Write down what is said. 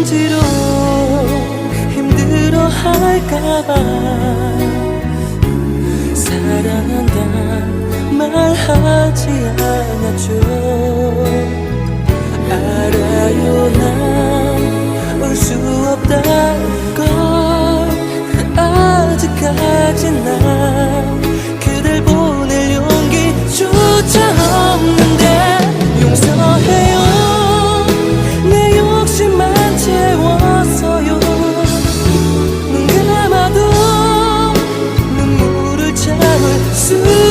편지로 힘들어 할까봐. 사랑한다 말하지 않았죠 to